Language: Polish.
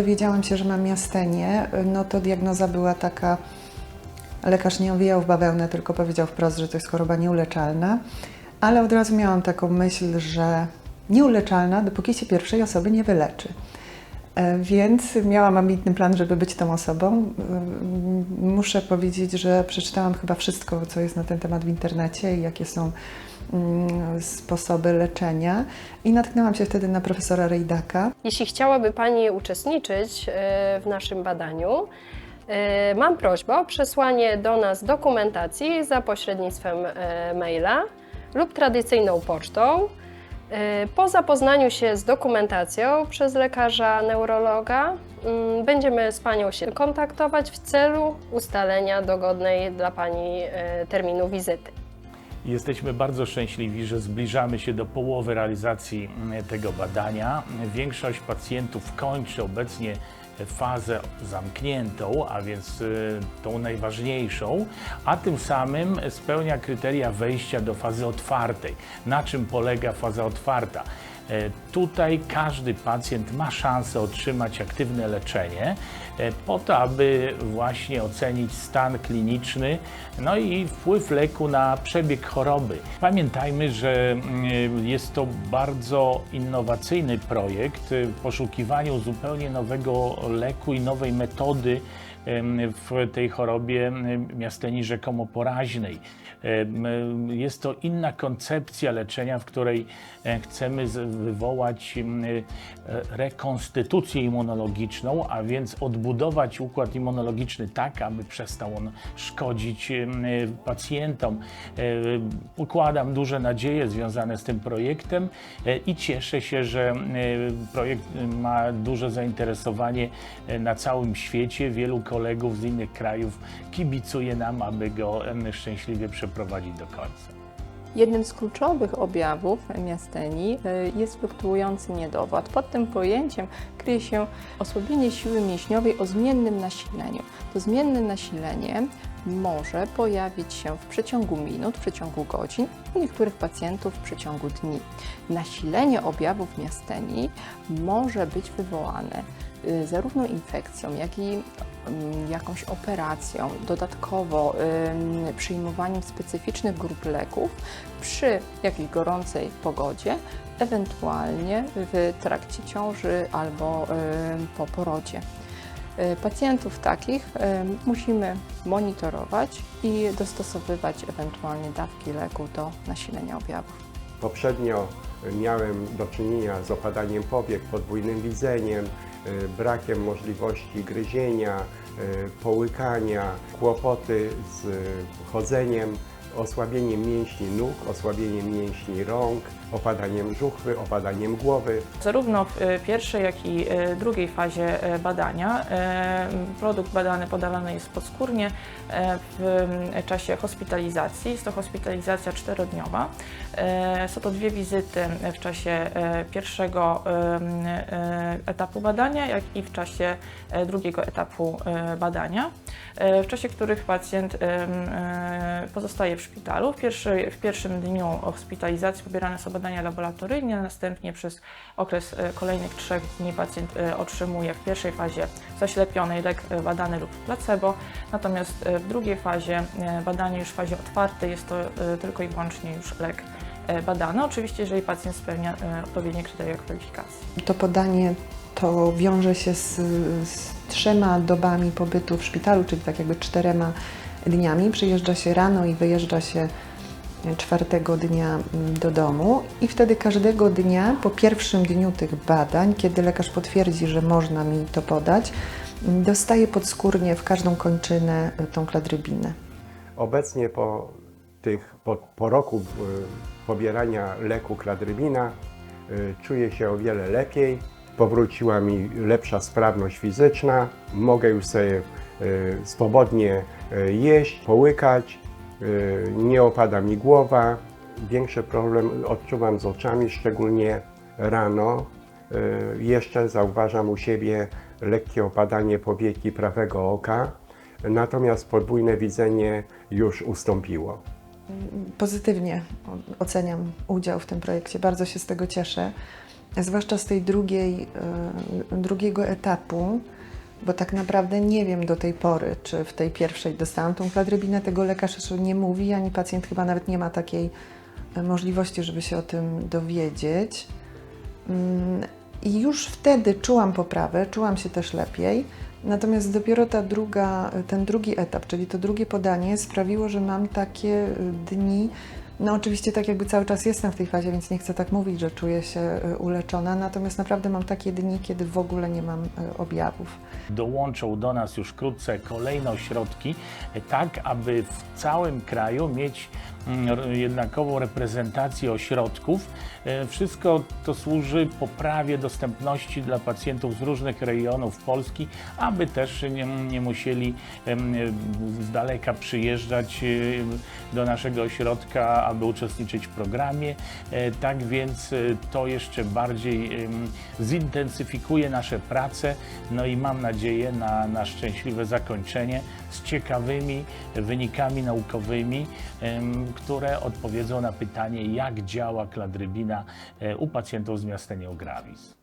Dowiedziałam się, że mam miastenię, no to diagnoza była taka, lekarz nie owijał w bawełnę, tylko powiedział wprost, że to jest choroba nieuleczalna, ale od razu miałam taką myśl, że nieuleczalna, dopóki się pierwszej osoby nie wyleczy. E, Więc miałam ambitny plan, żeby być tą osobą. E, Muszę powiedzieć, że przeczytałam chyba wszystko, co jest na ten temat w internecie i jakie są mm, sposoby leczenia. I natknęłam się wtedy na profesora Rejdaka. Jeśli chciałaby Pani uczestniczyć e, w naszym badaniu, mam prośbę o przesłanie do nas dokumentacji za pośrednictwem maila lub tradycyjną pocztą. E, Po zapoznaniu się z dokumentacją przez lekarza neurologa mm, będziemy z Panią się kontaktować w celu ustalenia dogodnej dla Pani e, terminu wizyty. Jesteśmy bardzo szczęśliwi, że zbliżamy się do połowy realizacji mm, tego badania. Większość pacjentów kończy obecnie fazę zamkniętą, a więc y, tą najważniejszą, a tym samym spełnia kryteria wejścia do fazy otwartej. Na czym polega faza otwarta? E, Tutaj każdy pacjent ma szansę otrzymać aktywne leczenie e, po to, aby właśnie ocenić stan kliniczny, no i wpływ leku na przebieg choroby. Pamiętajmy, że mm, jest to bardzo innowacyjny projekt w poszukiwaniu zupełnie nowego leku i nowej metody w tej chorobie miasteni rzekomo poraźnej. Jest to inna koncepcja leczenia, w której e, chcemy wywołać e, rekonstytucję immunologiczną, a więc odbudować układ immunologiczny tak, aby przestał on szkodzić pacjentom. E, Układam duże nadzieje związane z tym projektem i cieszę się, że projekt ma duże zainteresowanie na całym świecie. Wielu kolegów z innych krajów kibicuje nam, aby go szczęśliwie przeprowadzić do końca. Jednym z kluczowych objawów miasteni y, jest fluktuujący niedowład. Pod tym pojęciem kryje się osłabienie siły mięśniowej o zmiennym nasileniu. To zmienne nasilenie może pojawić się w przeciągu minut, w przeciągu godzin, u niektórych pacjentów w przeciągu dni. Nasilenie objawów miasteni może być wywołane zarówno infekcją, jak i ym, jakąś operacją, dodatkowo przyjmowaniem specyficznych grup leków przy jakiejś gorącej pogodzie, ewentualnie w trakcie ciąży albo po porodzie. Y, Pacjentów takich musimy monitorować i dostosowywać ewentualnie dawki leku do nasilenia objawów. Poprzednio miałem do czynienia z opadaniem powiek, podwójnym widzeniem, y, brakiem możliwości gryzienia, y, połykania, kłopoty z chodzeniem, osłabieniem mięśni nóg, osłabieniem mięśni rąk, opadaniem żuchwy, opadaniem głowy. Zarówno w e, pierwszej, jak i e, drugiej fazie e, badania produkt badany podawany jest podskórnie w czasie hospitalizacji. Jest to hospitalizacja czterodniowa. Są to dwie wizyty w czasie pierwszego etapu badania, jak i w czasie drugiego etapu badania, w czasie których pacjent pozostaje w szpitalu. W, pierwszej, w pierwszym dniu hospitalizacji pobierane są badania laboratoryjne, następnie przez okres e, kolejnych trzech dni pacjent e, otrzymuje w pierwszej fazie zaślepionej lek e, badany lub placebo, natomiast w drugiej fazie e, badania już w fazie otwartej jest to tylko i wyłącznie już lek badany, oczywiście jeżeli pacjent spełnia odpowiednie kryteria kwalifikacji. To podanie to wiąże się z, z trzema dobami pobytu w szpitalu, czyli tak jakby czterema dniami. Przyjeżdża się rano i wyjeżdża się czwartego dnia mm, do domu i wtedy każdego dnia po pierwszym dniu tych badań, kiedy lekarz potwierdzi, że można mi to podać, mm, dostaję podskórnie w każdą kończynę y, tą kladrybinę. Obecnie po, tych, po, po roku y, pobierania leku kladrybina czuję się o wiele lepiej. Powróciła mi lepsza sprawność fizyczna. Mogę już sobie swobodnie y, jeść, połykać. y, Nie opada mi głowa. Większy problem odczuwam z oczami, szczególnie rano. Jeszcze zauważam u siebie lekkie opadanie powieki prawego oka. Natomiast podwójne widzenie już ustąpiło. Pozytywnie oceniam udział w tym projekcie, bardzo się z tego cieszę. zwłaszcza z tej drugiej, e, drugiego etapu, bo tak naprawdę nie wiem do tej pory, czy w tej pierwszej dostałam tą kladrybinę, tego lekarz nie mówi, ani pacjent chyba nawet nie ma takiej e, możliwości, żeby się o tym dowiedzieć. Mm, I już wtedy czułam poprawę, czułam się też lepiej. Natomiast dopiero ta druga, ten drugi etap, czyli to drugie podanie, sprawiło, że mam takie y, dni. No, oczywiście, tak jakby cały czas jestem w tej fazie, więc nie chcę tak mówić, że czuję się y, uleczona. Natomiast naprawdę mam takie dni, kiedy w ogóle nie mam y, objawów. Dołączą do nas już wkrótce kolejne ośrodki, e, tak aby w całym kraju mieć jednakową reprezentację ośrodków. E, Wszystko to służy poprawie dostępności dla pacjentów z różnych rejonów Polski, aby też nie, nie musieli z daleka przyjeżdżać e, do naszego ośrodka, aby uczestniczyć w programie. E, Tak więc to jeszcze bardziej zintensyfikuje nasze prace, no i mam nadzieję na, na szczęśliwe zakończenie z ciekawymi wynikami naukowymi, które odpowiedzą na pytanie, jak działa kladrybina e, u pacjentów z miastenia gravis.